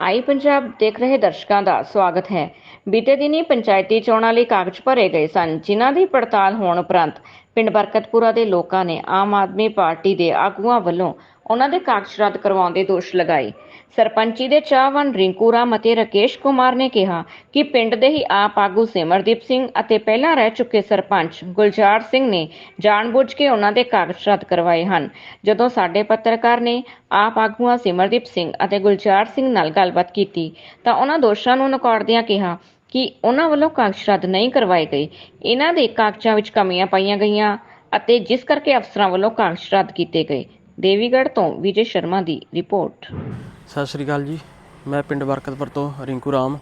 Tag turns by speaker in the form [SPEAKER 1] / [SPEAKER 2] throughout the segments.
[SPEAKER 1] ਆਈ ਪੰਜਾਬ ਦੇਖ ਰਹੇ ਦਰਸ਼ਕਾਂ ਦਾ ਸਵਾਗਤ ਹੈ। ਬੀਤੇ ਦਿਨੀ ਪੰਚਾਇਤੀ ਚੋਣਾਂ ਲਈ ਕਾਗਜ਼ ਭਰੇ ਗਏ ਸਨ, ਜਿਨ੍ਹਾਂ ਦੀ ਪੜਤਾਲ ਹੋਣ ਉਪਰੰਤ ਪਿੰਡ ਬਰਕਤਪੁਰਾ ਦੇ ਲੋਕਾਂ ਨੇ ਆਮ ਆਦਮੀ ਪਾਰਟੀ ਦੇ ਆਗੂਆਂ ਵੱਲੋਂ ਉਹਨਾਂ ਦੇ ਕਾਗਜ਼ ਰੱਦ ਕਰਵਾਉਣ ਦੇ ਦੋਸ਼ ਲਗਾਏ। ਸਰਪੰਚੀ ਦੇ ਚਾਹਵਾਨ ਰਿੰਕੂ ਰਾਮ ਅਤੇ ਰਕੇਸ਼ ਕੁਮਾਰ ਨੇ ਕਿਹਾ ਕਿ ਪਿੰਡ ਦੇ ਹੀ ਆਪ ਆਗੂ ਸਿਮਰਦੀਪ ਸਿੰਘ ਅਤੇ ਪਹਿਲਾਂ ਰਹਿ ਚੁੱਕੇ ਸਰਪੰਚ ਗੁਲਜ਼ਾਰ ਸਿੰਘ ਨੇ ਜਾਣਬੁੱਝ ਕੇ ਉਹਨਾਂ ਦੇ ਕਾਗਜ਼ ਰੱਦ ਕਰਵਾਏ ਹਨ। ਜਦੋਂ ਸਾਡੇ ਪੱਤਰਕਾਰ ਨੇ ਆਪ ਆਗੂਆਂ ਸਿਮਰਦੀਪ ਸਿੰਘ ਅਤੇ ਗੁਲਜ਼ਾਰ ਸਿੰਘ ਨਾਲ ਗੱਲਬਾਤ ਕੀਤੀ, ਤਾਂ ਉਹਨਾਂ ਦੋਸ਼ਾਂ ਨੂੰ ਨਕਾਰਦਿਆਂ ਕਿਹਾ ਕਿ ਉਹਨਾਂ ਵੱਲੋਂ ਕਾਗਜ਼ ਰੱਦ ਨਹੀਂ ਕਰਵਾਏ ਗਏ। ਇਹਨਾਂ ਦੇ ਕਾਗਜ਼ਾਂ ਵਿੱਚ ਕਮੀਆਂ ਪਾਈਆਂ ਗਈਆਂ ਅਤੇ ਜਿਸ ਕਰਕੇ ਅਫਸਰਾਂ ਵੱਲੋਂ ਕਾਗਜ਼ ਰੱਦ ਕੀਤੇ ਗਏ। ਦੇਵੀਗੜ੍ਹ ਤੋਂ ਵਿਜੇ ਸ਼ਰਮਾ ਦੀ ਰਿਪੋਰਟ।
[SPEAKER 2] ਸਤਿ ਸ਼੍ਰੀ ਅਕਾਲ ਜੀ। ਮੈਂ ਪਿੰਡ ਬਰਕਤਪੁਰ ਤੋਂ ਰਿੰਕੂ ਰਾਮ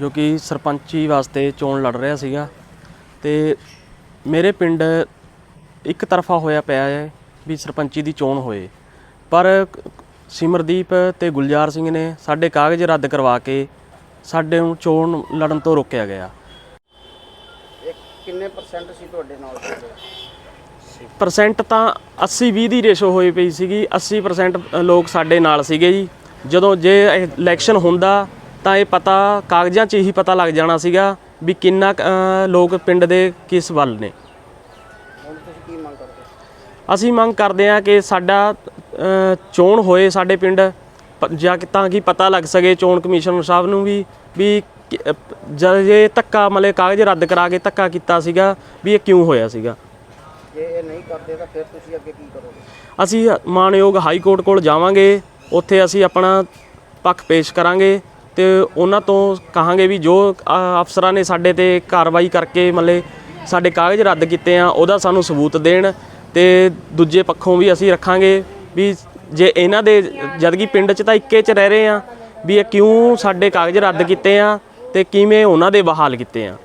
[SPEAKER 2] ਜੋ ਕਿ ਸਰਪੰਚੀ ਵਾਸਤੇ ਚੋਣ ਲੜ ਰਿਹਾ ਸੀਗਾ। ਤੇ ਮੇਰੇ ਪਿੰਡ ਇੱਕ ਤਰਫਾ ਹੋਇਆ ਪਿਆ ਹੈ ਵੀ ਸਰਪੰਚੀ ਦੀ ਚੋਣ ਹੋਏ। ਪਰ ਸਿਮਰਦੀਪ ਤੇ ਗੁਲਜ਼ਾਰ ਸਿੰਘ ਨੇ ਸਾਡੇ ਕਾਗਜ਼ ਰੱਦ ਕਰਵਾ ਕੇ ਸਾਡੇ ਨੂੰ ਚੋਣ ਲੜਨ ਤੋਂ ਰੋਕਿਆ ਗਿਆ।
[SPEAKER 3] ਕਿੰਨੇ ਪਰਸੈਂਟ ਸੀ ਤੁਹਾਡੇ ਨਾਲ?
[SPEAKER 2] ਪਰਸੈਂਟ ਤਾਂ 80 20 ਦੀ ਰੇਸ਼ੋ ਹੋਈ ਪਈ ਸੀਗੀ 80% ਲੋਕ ਸਾਡੇ ਨਾਲ ਸੀਗੇ ਜੀ। ਜਦੋਂ ਜੇ ਇਲੈਕਸ਼ਨ ਹੁੰਦਾ ਤਾਂ ਇਹ ਪਤਾ ਕਾਗਜ਼ਾਂ 'ਚ ਹੀ ਪਤਾ ਲੱਗ ਜਾਣਾ ਸੀਗਾ ਵੀ ਕਿੰਨਾ ਕੁ, ਲੋਕ ਪਿੰਡ ਦੇ ਕਿਸ ਵੱਲ ਨੇ। ਅਸੀਂ ਮੰਗ ਕਰਦੇ ਹਾਂ ਕਿ ਸਾਡਾ ਚੋਣ ਹੋਏ ਸਾਡੇ ਪਿੰਡ ਪ- ਜਾਂ ਤਾਂ ਕਿ ਪਤਾ ਲੱਗ ਸਕੇ ਚੋਣ ਕਮਿਸ਼ਨਰ ਸਾਹਿਬ ਨੂੰ ਵੀ ਵੀ ਜਦ ਇਹ ਧੱਕਾ ਮਲੇ ਕਾਗਜ਼ ਰੱਦ ਕਰਾ ਕੇ ਧੱਕਾ ਕੀਤਾ ਸੀਗਾ ਵੀ ਇਹ ਕਿਉਂ ਹੋਇਆ ਸੀਗਾ।
[SPEAKER 3] ਜੇ ਇਹ ਨਹੀਂ ਕਰਦੇ ਤਾਂ ਫਿਰ ਤੁਸੀਂ ਅੱਗੇ ਕੀ ਕਰੋਗੇ?
[SPEAKER 2] ਅਸੀਂ ਮਾਨਯੋਗ ਹਾਈ ਕੋਰਟ ਕੋਲ ਜਾਵਾਂਗੇ ਉੱਥੇ ਅਸੀਂ ਆਪਣਾ ਪੱਖ ਪੇਸ਼ ਕਰਾਂਗੇ ਤੇ ਉਹਨਾਂ ਤੋਂ ਕਹਾਂਗੇ ਵੀ ਜੋ ਅ, ਅਫਸਰਾਂ ਨੇ ਸਾਡੇ ਤੇ ਕਾਰਵਾਈ ਕਰਕੇ ਮਤਲਬ ਸਾਡੇ ਕਾਗਜ਼ ਰੱਦ ਕੀਤੇ ਆ ਉਹਦਾ ਸਾਨੂੰ ਸਬੂਤ ਦੇਣ ਤੇ ਦੂਜੇ ਪੱਖੋਂ ਵੀ ਅਸੀਂ ਰੱਖਾਂਗੇ ਵੀ ਜੇ ਇਹਨਾਂ ਦੇ ਜਦ ਕਿ ਪਿੰਡ 'ਚ ਤਾਂ ਇੱਕੇ 'ਚ ਰਹਿ ਰਹੇ ਆ ਵੀ ਇਹ ਕਿਉਂ ਸਾਡੇ ਕਾਗਜ਼ ਰੱਦ ਕੀਤੇ ਆ ਤੇ ਕਿਵੇਂ ਉਹਨਾਂ ਦੇ ਬਹਾਲ ਕੀਤੇ ਆ।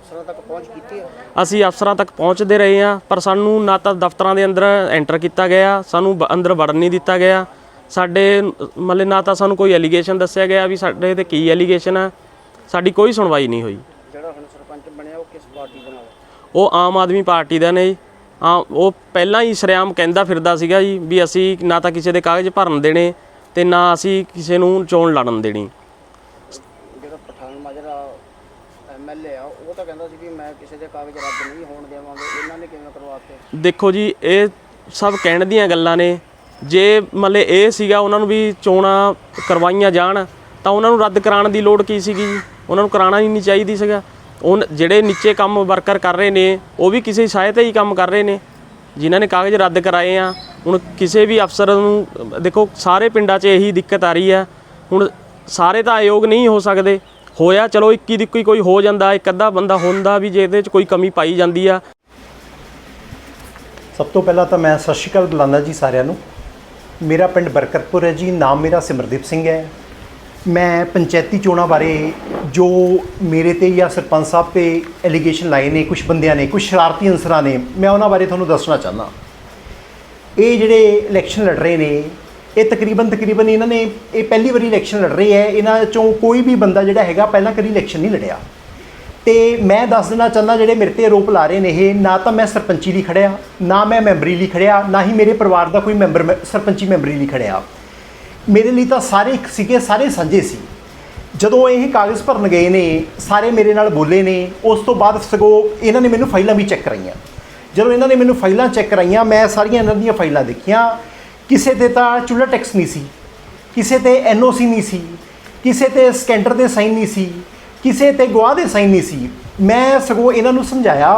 [SPEAKER 3] ਅਫਸਰਾਂ ਤੱਕ ਪਹੁੰਚ ਕੀਤੀ ਹੈ?
[SPEAKER 2] ਅਸੀਂ ਅਫਸਰਾਂ ਤੱਕ ਪਹੁੰਚਦੇ ਰਹੇ ਹਾਂ ਪਰ ਸਾਨੂੰ ਨਾ ਤਾਂ ਦਫ਼ਤਰਾਂ ਦੇ ਅੰਦਰ ਐਂਟਰ ਕੀਤਾ ਗਿਆ ਸਾਨੂੰ ਬ- ਅੰਦਰ ਵੜਨ ਨਹੀਂ ਦਿੱਤਾ ਗਿਆ। ਸਾਡੇ ਮਤਲਬ ਨਾ ਤਾਂ ਸਾਨੂੰ ਕੋਈ ਐਲੀਗੇਸ਼ਨ ਦੱਸਿਆ ਗਿਆ ਵੀ ਸਾਡੇ ਤੇ ਕੀ ਐਲੀਗੇਸ਼ਨ ਆ ਸਾਡੀ ਕੋਈ ਸੁਣਵਾਈ ਨਹੀਂ ਹੋਈ।
[SPEAKER 3] ਜਿਹੜਾ ਹੁਣ ਸਰਪੰਚ ਬਣਿਆ ਉਹ ਕਿਸ ਪਾਰਟੀ ਦਾ ਨਾਲ ਹੈ?
[SPEAKER 2] ਉਹ ਆਮ ਆਦਮੀ ਪਾਰਟੀ ਦਾ ਨੇ ਜੀ। ਆ ਉਹ ਪਹਿਲਾਂ ਹੀ ਸ਼ਰੇਆਮ ਕਹਿੰਦਾ ਫਿਰਦਾ ਸੀਗਾ ਜੀ ਵੀ ਅਸੀਂ ਨਾ ਤਾਂ ਕਿਸੇ ਦੇ ਕਾਗਜ਼ ਭਰਨ ਦੇਣੇ ਤੇ ਨਾ ਅਸੀਂ ਕਿਸੇ ਨੂੰ ਚੋਣ ਲੜਨ ਦੇਣੀ।
[SPEAKER 3] ਜਿਹੜਾ ਪਠਾਨ ਮਾਜਰਾ ਐਮਐਲਏ ਆ ਉਹ ਤਾਂ ਕਹਿੰਦਾ ਸੀ ਵੀ ਮੈਂ ਕਿਸੇ ਦੇ ਕਾਗਜ਼ ਰੱਦ ਨਹੀਂ ਹੋਣ ਦੇਵਾਂਗੇ। ਇਹਨਾਂ ਨੇ ਕਿਵੇਂ ਕਰਵਾਤੇ?
[SPEAKER 2] ਦੇਖੋ ਜੀ, ਇਹ ਸਭ ਕਹਿਣ ਦੀਆਂ ਗੱਲਾਂ ਨੇ। ਜੇ ਮਤਲਬ ਇਹ ਸੀਗਾ ਉਹਨਾਂ ਨੂੰ ਵੀ ਚੋਣਾਂ ਕਰਵਾਈਆਂ ਜਾਣ, ਤਾਂ ਉਹਨਾਂ ਨੂੰ ਰੱਦ ਕਰਾਉਣ ਦੀ ਲੋੜ ਕੀ ਸੀਗੀ ਜੀ? ਉਹਨਾਂ ਨੂੰ ਕਰਾਉਣਾ ਹੀ ਨਹੀਂ ਚਾਹੀਦੀ ਸੀਗਾ। ਉਹ ਜਿਹੜੇ ਨੀਚੇ ਕੰਮ ਵਰਕਰ ਕਰ ਰਹੇ ਨੇ, ਉਹ ਵੀ ਕਿਸੇ ਸਹਾਇਤਾ ਹੀ ਕੰਮ ਕਰ ਰਹੇ ਨੇ। ਜਿਨ੍ਹਾਂ ਨੇ ਕਾਗਜ਼ ਰੱਦ ਕਰਾਏ ਆ, ਹੁਣ ਕਿਸੇ ਵੀ ਅਫਸਰ ਨੂੰ, ਦੇਖੋ, ਸਾਰੇ ਪਿੰਡਾਂ 'ਚ ਇਹੀ ਦਿੱਕਤ ਆ ਰਹੀ ਆ। ਹੁਣ ਸਾਰੇ ਤਾਂ ਆਯੋਗ ਨਹੀਂ ਹੋ ਸਕਦੇ। ਹੋਇਆ, ਚਲੋ ਇੱਕੀ ਦੀ ਕੋਈ ਕੋਈ ਹੋ ਜਾਂਦਾ, ਇੱਕ ਅੱਧਾ ਬੰਦਾ ਹੁੰਦਾ ਵੀ ਜੇ ਇਹਦੇ 'ਚ ਕੋਈ ਕਮੀ ਪਾਈ ਜਾਂਦੀ ਆ।
[SPEAKER 4] ਸਭ ਤੋਂ ਪਹਿਲਾਂ ਤਾਂ ਮੈਂ ਸਤਿ ਸ਼੍ਰੀ ਅਕਾਲ ਬੁਲਾਉਂਦਾ ਜੀ ਸਾਰਿਆਂ ਨੂੰ। ਮੇਰਾ ਪਿੰਡ ਬਰਕਤਪੁਰ ਹੈ ਜੀ, ਨਾਮ ਮੇਰਾ ਸਿਮਰਦੀਪ ਸਿੰਘ ਹੈ। ਮੈਂ ਪੰਚਾਇਤੀ ਚੋਣਾਂ ਬਾਰੇ ਜੋ ਮੇਰੇ ਤੇ ਜਾਂ ਸਰਪੰਚ ਸਾਹਿਬ ਤੇ ਐਲੀਗੇਸ਼ਨ ਲਾਏ ਨੇ ਕੁਝ ਬੰਦਿਆਂ ਨੇ ਕੁਝ ਸ਼ਰਾਰਤੀ ਅਨਸਰਾਂ ਨੇ, ਮੈਂ ਉਹਨਾਂ ਬਾਰੇ ਤੁਹਾਨੂੰ ਦੱਸਣਾ ਚਾਹੁੰਦਾ। ਇਹ ਜਿਹੜੇ ਇਲੈਕਸ਼ਨ ਲੜ ਰਹੇ ਨੇ ਇਹ ਤਕਰੀਬਨ ਤਕਰੀਬਨ ਇਹਨਾਂ ਨੇ, ਇਹ ਪਹਿਲੀ ਵਾਰੀ ਇਲੈਕਸ਼ਨ ਲੜ ਰਹੇ ਹੈ। ਇਹਨਾਂ ਚੋਂ ਕੋਈ ਵੀ ਬੰਦਾ ਜਿਹੜਾ ਹੈਗਾ ਪਹਿਲਾਂ ਕਦੀ ਇਲੈਕਸ਼ਨ ਨਹੀਂ ਲੜਿਆ। ਤੇ ਮੈਂ ਦੱਸ ਦੇਣਾ ਚਾਹੁੰਦਾ, ਜਿਹੜੇ ਮੇਰੇ ਤੇ ਆਰੋਪ ਲਾ ਰਹੇ ਨੇ ਇਹ, ਨਾ ਤਾਂ ਮੈਂ ਸਰਪੰਚੀ ਲਈ ਖੜਿਆ, ਨਾ ਮੈਂ ਮੈਂਬਰੀ ਲਈ ਖੜਿਆ, ਨਾ ਹੀ ਮੇਰੇ ਪਰਿਵਾਰ ਦਾ ਕੋਈ ਮੈਂਬਰ ਮੈਂ- ਸਰਪੰਚੀ ਮੈਂਬਰੀ ਲਈ ਖੜਿਆ। ਮੇਰੇ ਲਈ ਤਾਂ ਸਾਰੇ ਇੱਕ ਸੀਗੇ, ਸਾਰੇ ਸਾਂਝੇ ਸੀ। ਜਦੋਂ ਇਹ ਕਾਗਜ਼ ਭਰਨ ਗਏ ਨੇ, ਸਾਰੇ ਮੇਰੇ ਨਾਲ ਬੋਲੇ ਨੇ, ਉਸ ਤੋਂ ਬਾਅਦ ਸਗੋਂ ਇਹਨਾਂ ਨੇ ਮੈਨੂੰ ਫਾਈਲਾਂ ਵੀ ਚੈੱਕ ਕਰਾਈਆਂ। ਜਦੋਂ ਇਹਨਾਂ ਨੇ ਮੈਨੂੰ ਫਾਈਲਾਂ ਚੈੱਕ ਕਰਾਈਆਂ, ਮੈਂ ਸਾਰੀਆਂ ਇਹਨਾਂ ਦੀਆਂ ਫਾਈਲਾਂ ਦੇਖੀਆਂ ਕਿਸੇ ਤੇ ਤਾਂ ਚੁੱਲ੍ਹਾ ਟੈਕਸ ਨਹੀਂ ਸੀ, ਕਿਸੇ ਤੇ ਐਨਓਸੀ ਨਹੀਂ ਸੀ, ਕਿਸੇ ਤੇ ਸਕੈਂਡਰ ਦੇ ਸਾਈਨ ਨਹੀਂ ਸੀ, ਕਿਸੇ ਤੇ ਗਵਾਹ ਦੇ ਸਾਈਨ ਨਹੀਂ ਸੀ। ਮੈਂ ਸਗੋਂ ਇਹਨਾਂ ਨੂੰ ਸਮਝਾਇਆ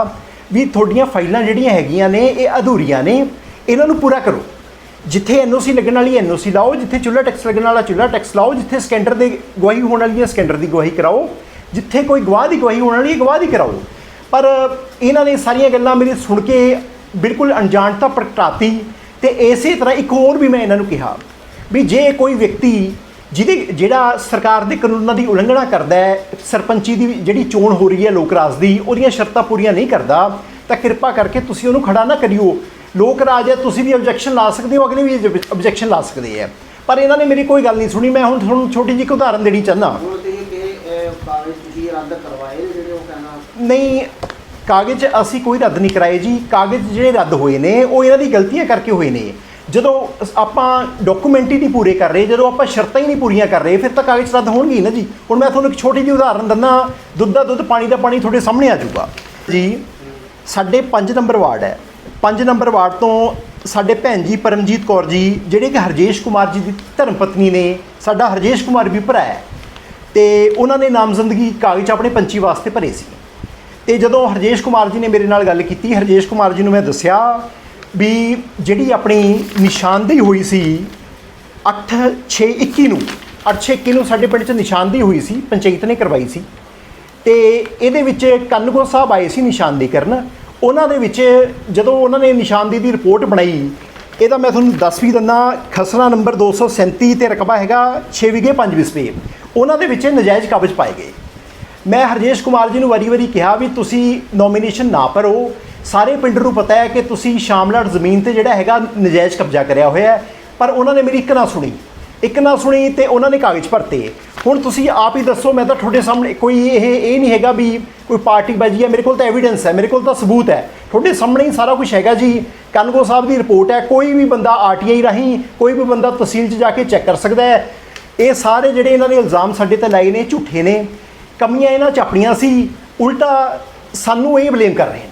[SPEAKER 4] ਵੀ ਤੁਹਾਡੀਆਂ ਫਾਈਲਾਂ ਜਿਹੜੀਆਂ ਹੈਗੀਆਂ ਨੇ, ਇਹ ਅਧੂਰੀਆਂ ਨੇ, ਇਹਨਾਂ ਨੂੰ ਪੂਰਾ ਕਰੋ। ਜਿੱਥੇ ਐਨਓਸੀ ਲੱਗਣ ਵਾਲੀ ਐਨਓਸੀ ਲਾਓ, ਜਿੱਥੇ ਚੁੱਲ੍ਹਾ ਟੈਕਸ ਲੱਗਣ ਵਾਲਾ, ਚੁੱਲ੍ਹਾ ਟੈਕਸ ਲਾਓ, ਜਿੱਥੇ ਸਕੈਂਡਰ ਦੇ ਗਵਾਹੀ ਹੋਣ ਵਾਲੀ ਹੈ ਸਕੈਂਡਰ ਦੀ ਗਵਾਹੀ ਕਰਾਓ, ਜਿੱਥੇ ਕੋਈ ਗਵਾਹ ਦੀ ਗਵਾਹੀ ਹੋਣ ਵਾਲੀ ਹੈ ਗਵਾਹ ਦੀ ਕਰਾਓ। ਪਰ ਇਹਨਾਂ ਨੇ ਸਾਰੀਆਂ ਗੱਲਾਂ ਮੇਰੀ ਸੁਣ ਕੇ ਬਿਲਕੁਲ ਅਣਜਾਣਤਾ ਪ੍ਰਗਟਾਤੀ। ਤੇ ਇਸੇ ਤਰ੍ਹਾਂ ਇੱਕ ਹੋਰ ਵੀ ਮੈਂ ਇਹਨਾਂ ਨੂੰ ਕਿਹਾ ਵੀ ਜੇ ਕੋਈ ਵਿਅਕਤੀ ਜਿਹਦੇ ਜਿਹੜਾ ਸਰਕਾਰ ਦੇ ਕਾਨੂੰਨਾਂ ਦੀ ਉਲੰਘਣਾ ਕਰਦਾ ਹੈ ਸਰਪੰਚੀ ਦੀ ਜਿਹੜੀ ਚੋਣ ਹੋ ਰਹੀ ਹੈ ਲੋਕ ਰਾਜ ਦੀ ਉਹਦੀਆਂ ਸ਼ਰਤਾਂ ਪੂਰੀਆਂ ਨਹੀਂ ਕਰਦਾ ਤਾਂ ਕਿਰਪਾ ਕਰਕੇ ਤੁਸੀਂ ਉਹਨੂੰ ਖੜਾ ਨਾ ਕਰਿਓ। ਲੋਕ ਰਾਜ ਹੈ ਤੁਸੀਂ ਵੀ ਆਬਜੈਕਸ਼ਨ ਲਾ ਸਕਦੇ ਹੋ ਅਗਲੇ ਵੀ ਆਬਜੈਕਸ਼ਨ ਲਾ ਸਕਦੇ ਆ ਪਰ ਇਹਨਾਂ ਨੇ ਮੇਰੀ ਕੋਈ ਗੱਲ ਨਹੀਂ ਸੁਣੀ ਮੈਂ ਹੁਣ ਤੁਹਾਨੂੰ ਛੋਟੀ ਜਿਹੀ ਇੱਕ ਉਦਾਹਰਨ ਦੇਣੀ ਚਾਹੁੰਦਾ। ਨਹੀਂ ਕਾਗਜ਼ ਅਸੀਂ ਕੋਈ ਰੱਦ ਨਹੀਂ ਕਰਾਏ ਜੀ। ਕਾਗਜ਼ ਜਿਹੜੇ ਰੱਦ ਹੋਏ ਨੇ, ਉਹ ਇਹਨਾਂ ਦੀ ਗਲਤੀਆਂ ਕਰਕੇ ਹੋਏ ਨੇ। ਜਦੋਂ ਆਪਾਂ ਡਾਕੂਮੈਂਟ ਹੀ ਨਹੀਂ ਪੂਰੇ ਕਰ ਰਹੇ, ਜਦੋਂ ਆਪਾਂ ਸ਼ਰਤਾਂ ਹੀ ਨਹੀਂ ਪੂਰੀਆਂ ਕਰ ਰਹੇ, ਫਿਰ ਤਾਂ ਕਾਗਜ਼ ਰੱਦ ਹੋਣਗੇ ਹੀ ਨਾ ਜੀ। ਹੁਣ ਮੈਂ ਤੁਹਾਨੂੰ ਇੱਕ ਛੋਟੀ ਜਿਹੀ ਉਦਾਹਰਨ ਦਿੰਦਾ, ਦੁੱਧ ਦਾ ਦੁੱਧ, ਪਾਣੀ ਦਾ ਪਾਣੀ ਤੁਹਾਡੇ ਸਾਹਮਣੇ ਆ ਜਾਊਗਾ। ਜੀ, ਸਾਡੇ 5 ਨੰਬਰ ਵਾਰਡ ਹੈ। 5 ਨੰਬਰ ਵਾਰਡ ਤੋਂ ਸਾਡੇ ਭੈਣ ਜੀ ਪਰਮਜੀਤ ਕੌਰ ਜੀ, ਜਿਹੜੇ ਕਿ ਹਰਜੇਸ਼ ਕੁਮਾਰ ਜੀ ਦੀ ਧਰਮ ਪਤਨੀ ਨੇ, ਸਾਡਾ ਹਰਜੇਸ਼ ਕੁਮਾਰ ਵੀ ਭਰਾ ਹੈ। ਤੇ ਉਹਨਾਂ ਨੇ ਨਾਮਜ਼ਦਗੀ ਕਾਗਜ਼ ਆਪਣੇ ਪੰਚੀ ਵਾਸਤੇ ਭਰੇ ਸੀ। ਤੇ ਜਦੋਂ ਹਰਜੇਸ਼ ਕੁਮਾਰ ਜੀ ਨੇ ਮੇਰੇ ਨਾਲ ਗੱਲ ਕੀਤੀ, ਹਰਜੇਸ਼ ਕੁਮਾਰ ਜੀ ਨੂੰ ਮੈਂ ਦੱਸਿਆ ਵੀ ਜਿਹੜੀ ਆਪਣੀ ਨਿਸ਼ਾਨਦੇਹੀ ਹੋਈ ਸੀ 8621 ਨੂੰ 8621 ਨੂੰ ਸਾਡੇ ਪਿੰਡ 'ਚ ਨਿਸ਼ਾਨਦੇਹੀ ਹੋਈ ਸੀ, ਪੰਚਾਇਤ ਨੇ ਕਰਵਾਈ ਸੀ। ਤੇ ਇਹਦੇ ਵਿੱਚ ਕੰਨਗੋ ਸਾਹਿਬ ਆਏ ਸੀ ਨਿਸ਼ਾਨਦੇਹੀ ਕਰਨ। ਉਹਨਾਂ ਦੇ ਵਿੱਚ ਜਦੋਂ ਉਹਨਾਂ ਨੇ ਨਿਸ਼ਾਨਦੇਹੀ ਦੀ ਰਿਪੋਰਟ ਬਣਾਈ, ਇਹਦਾ ਮੈਂ ਤੁਹਾਨੂੰ ਦੱਸ ਵੀ ਦਿੰਦਾ, ਖਸਰਾ ਨੰਬਰ 237 ਤੇ ਰਕਬਾ ਹੈਗਾ 6 ਵਿਗੇ 5 ਵਿਸਵੇ ਉਹਨਾਂ ਦੇ ਵਿੱਚ ਨਜਾਇਜ਼ ਕਾਬਜ਼ ਪਾਏ ਗਏ। ਮੈਂ ਹਰਜੇਸ਼ ਕੁਮਾਰ ਜੀ ਨੂੰ ਵਾਰੀ-ਵਾਰੀ ਕਿਹਾ ਵੀ ਤੁਸੀਂ ਨੋਮੀਨੇਸ਼ਨ ਨਾ ਭਰੋ। ਸਾਰੇ ਪਿੰਡ ਨੂੰ ਪਤਾ ਹੈ ਕਿ ਤੁਸੀਂ ਸ਼ਾਮਲਾਟ ਜ਼ਮੀਨ ਤੇ ਜਿਹੜਾ ਹੈਗਾ ਨਜਾਇਜ਼ ਕਬਜ਼ਾ ਕਰਿਆ ਹੋਇਆ ਹੈ, ਪਰ ਉਹਨਾਂ ਨੇ ਮੇਰੀ ਇੱਕ ਨਾ ਸੁਣੀ। ਇੱਕ ਨਾ ਸੁਣੀ ਤੇ ਉਹਨਾਂ ਨੇ ਕਾਗਜ਼ ਭਰਤੇ। ਹੁਣ ਤੁਸੀਂ ਆਪ ਹੀ ਦੱਸੋ, ਮੈਂ ਤਾਂ ਤੁਹਾਡੇ ਸਾਹਮਣੇ ਕੋਈ ਇਹ ਇਹ ਨਹੀਂ ਹੈਗਾ ਵੀ ਕੋਈ ਪਾਰਟੀ ਬਾਜੀ ਹੈ। ਮੇਰੇ ਕੋਲ ਤਾਂ ਐਵੀਡੈਂਸ ਹੈ, ਮੇਰੇ ਕੋਲ ਤਾਂ ਸਬੂਤ ਹੈ। ਤੁਹਾਡੇ ਸਾਹਮਣੇ ਹੀ ਸਾਰਾ ਕੁਝ ਹੈਗਾ ਜੀ। ਕਨਗੋ ਸਾਹਿਬ ਦੀ ਰਿਪੋਰਟ ਹੈ, ਕੋਈ ਵੀ ਬੰਦਾ ਆਰਟੀਆਈ ਰਾਹੀਂ, ਕੋਈ ਵੀ ਬੰਦਾ ਤਹਿਸੀਲ 'ਚ ਜਾ ਕੇ ਚੈੱਕ ਕਰ ਸਕਦਾ ਹੈ। ਇਹ ਸਾਰੇ ਜਿਹੜੇ ਇਹਨਾਂ ਨੇ ਇਲਜ਼ਾਮ ਸਾਡੇ ਤੇ ਲਾਏ ਨੇ, ਝੂਠੇ ਨੇ। ਕਮੀਆਂ ਇਹਨਾਂ 'ਚ ਆਪਣੀਆਂ ਸੀ ਉਲਟਾ ਸਾਨੂੰ ਇਹ ਬਲੇਮ ਕਰ ਰਹੇ ਨੇ।